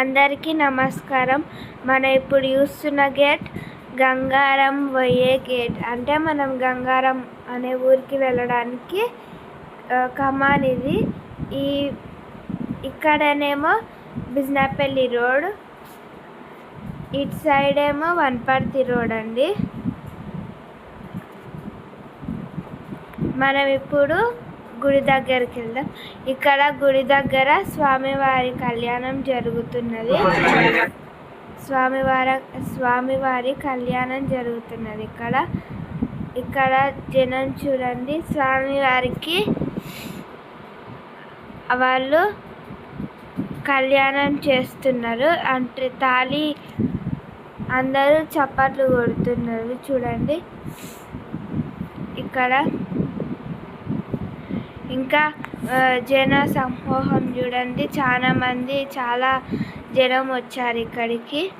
అందరికీ నమస్కారం. మనం ఇప్పుడు చూస్తున్న గేట్ గంగారం పోయే గేట్ అంటే మనం గంగారం అనే ఊరికి వెళ్ళడానికి కమాన్ ఇది. ఈ ఇక్కడనేమో బిజ్నాపల్లి రోడ్. ఇటు సైడ్ ఏమో వన్పర్తి రోడ్ అండి. మనం ఇప్పుడు గుడి దగ్గరికి వెళ్దాం. ఇక్కడ గుడి దగ్గర స్వామివారి కళ్యాణం జరుగుతున్నది. స్వామివారి స్వామివారి కళ్యాణం జరుగుతున్నది ఇక్కడ. ఇక్కడ జనం చూడండి. స్వామివారికి వాళ్ళు కళ్యాణం చేస్తున్నారు. అంటే తాళి అందరూ చప్పట్లు కొడుతున్నారు. చూడండి. ఇక్కడ ఇంకా జన సమూహం చూడండి. చాలా మంది చాలా జనం వచ్చారు ఇక్కడికి.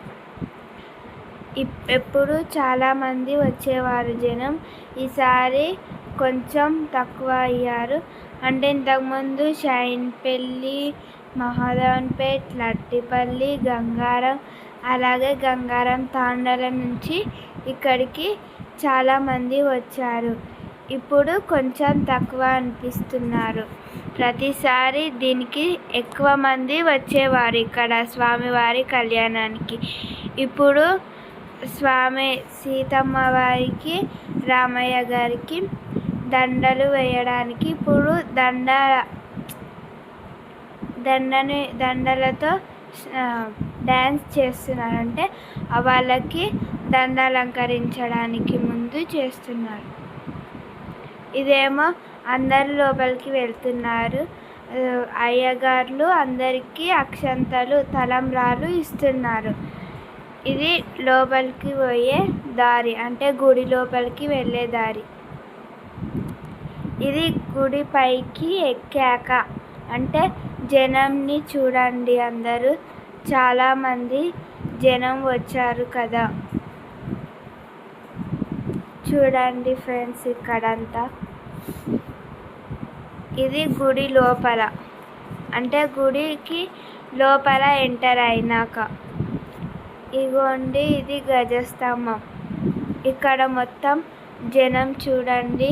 ఇప్- ఎప్పుడు చాలా మంది వచ్చేవారు జనం. ఈసారి కొంచెం తక్కువ అయ్యారు. అంటే ఇంతకుముందు షైన్పల్లి మహాదేవన్పేట్ లట్టిపల్లి గంగారం అలాగే గంగారం తాండల నుంచి ఇక్కడికి చాలామంది వచ్చారు. ఇప్పుడు కొంచెం తక్కువ అనిపిస్తున్నారు. ప్రతిసారి దీనికి ఎక్కువ మంది వచ్చేవారు ఇక్కడ స్వామివారి కళ్యాణానికి. ఇప్పుడు స్వామి సీతమ్మ వారికి రామయ్య గారికి దండలు వేయడానికి ఇప్పుడు దండ దండని దండలతో డ్యాన్స్ చేస్తున్నారు. అంటే వాళ్ళకి దండ అలంకరించడానికి ముందు చేస్తున్నారు. ఇదేమో అందరు లోపలికి వెళ్తున్నారు. అయ్యగారులు అందరికీ అక్షంతలు తలంబ్రాలు ఇస్తున్నారు. ఇది లోపలికి పోయే దారి అంటే గుడి లోపలికి వెళ్ళే దారి. ఇది గుడి పైకి ఎక్కాక అంటే జనంని చూడండి అందరూ. చాలామంది జనం వచ్చారు కదా. చూడండి ఫ్రెండ్స్ ఇక్కడంతా. ఇది గుడి లోపల. అంటే గుడికి లోపల ఎంటర్ అయినాక. ఇగోండి ఇది గజస్తంభం. ఇక్కడ మొత్తం జనం చూడండి.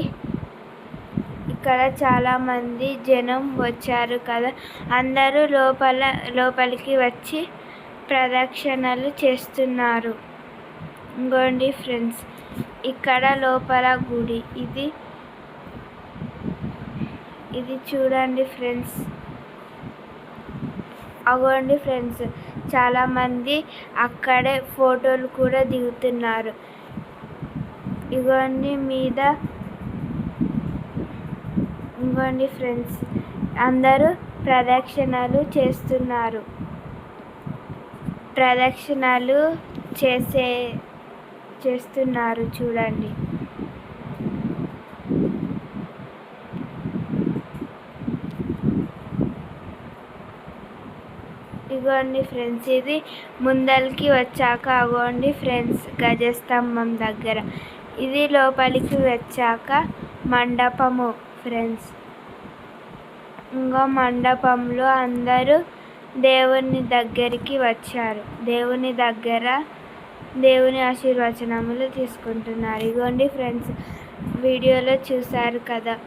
ఇక్కడ చాలామంది జనం వచ్చారు కదా. అందరూ లోపల లోపలికి వచ్చి ప్రదక్షిణలు చేస్తున్నారు. ఇంకోండి ఫ్రెండ్స్. ఇక్కడ లోపల గుడి. ఇది ఇది చూడండి ఫ్రెండ్స్. అగోండి ఫ్రెండ్స్. చాలామంది అక్కడే ఫోటోలు కూడా దిగుతున్నారు. ఇగోండి మీద ఇగోండి ఫ్రెండ్స్. అందరూ ప్రదక్షిణలు చేస్తున్నారు. ప్రదక్షిణలు చేసే చేస్తున్నారు చూడండి. ఇగోండి ఫ్రెండ్స్ ఇది ముందలకి వచ్చాక అగోండి ఫ్రెండ్స్ గజస్తంభం దగ్గర. ఇది లోపలికి వచ్చాక మండపము ఫ్రెండ్స్. ఇంకో మండపంలో అందరూ దేవుని దగ్గరికి వచ్చారు. దేవుని దగ్గర దేవుని ఆశీర్వచనములు తీసుకుంటున్నారు. ఇగోండి ఫ్రెండ్స్ వీడియోలో చూశారు కదా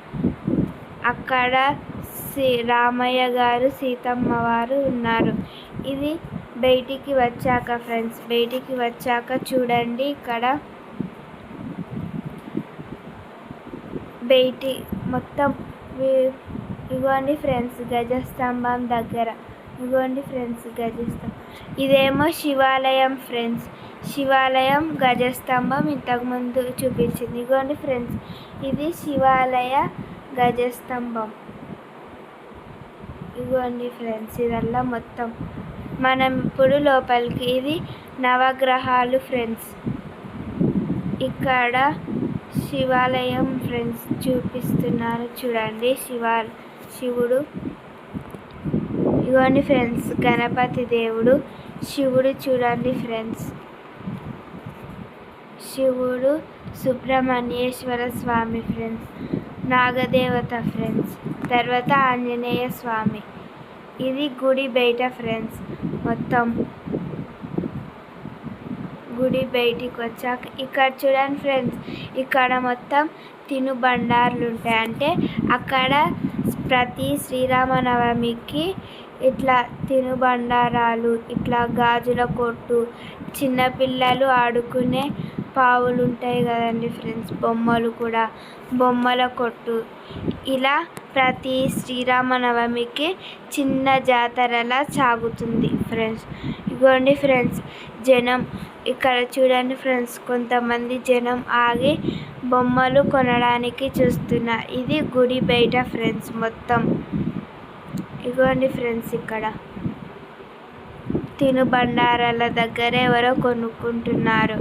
అక్కడ సీ రామయ్య గారు సీతమ్మ వారు ఉన్నారు. ఇది బయటికి వచ్చాక ఫ్రెండ్స్ బయటికి వచ్చాక చూడండి ఇక్కడ బయటి మొత్తం వి- ఇగోండి ఫ్రెండ్స్ గజస్తంభం దగ్గర. ఇగోండి ఫ్రెండ్స్ గజస్తంభం. ఇదేమో శివాలయం ఫ్రెండ్స్. శివాలయం గజస్తంభం ఇంతకుముందు చూపించింది. ఇదిగోండి ఫ్రెండ్స్ ఇది శివాలయ గజస్తంభం. ఇగోండి ఫ్రెండ్స్ ఇదల్లా మొత్తం. మనం ఇప్పుడు లోపలికి ఇది నవగ్రహాలు ఫ్రెండ్స్. ఇక్కడ శివాలయం ఫ్రెండ్స్ చూపిస్తున్నారు. చూడండి శివా శివుడు. ఇగోండి ఫ్రెండ్స్ గణపతి దేవుడు. శివుడు చూడండి ఫ్రెండ్స్. శివుడు సుబ్రహ్మణ్యేశ్వర స్వామి ఫ్రెండ్స్ నాగదేవత ఫ్రెండ్స్ తర్వాత ఆంజనేయ స్వామి. ఇది గుడి బయట ఫ్రెండ్స్ మొత్తం గుడి బయటికి వచ్చాక ఇక్కడ చూడండి ఫ్రెండ్స్ ఇక్కడ మొత్తం తినుబండార్లు ఉంటాయి. అంటే అక్కడ ప్రతి శ్రీరామనవమికి ఇట్లా తినుబండారాలు ఇట్లా గాజుల కొట్టు చిన్నపిల్లలు ఆడుకునే పావులు ఉంటాయి కదండి ఫ్రెండ్స్. బొమ్మలు కూడా. బొమ్మల కొట్టు. ఇలా ప్రతి శ్రీరామనవమికి చిన్న జాతరలా సాగుతుంది ఫ్రెండ్స్. ఇగోండి ఫ్రెండ్స్ జనం. ఇక్కడ చూడండి ఫ్రెండ్స్ కొంతమంది జనం ఆగి బొమ్మలు కొనడానికి చూస్తున్నారు ఇది గుడి బయట ఫ్రెండ్స్ మొత్తం. ఇగోండి ఫ్రెండ్స్ ఇక్కడ. తినుబండారాల దగ్గర ఎవరో కొనుక్కుంటున్నారు.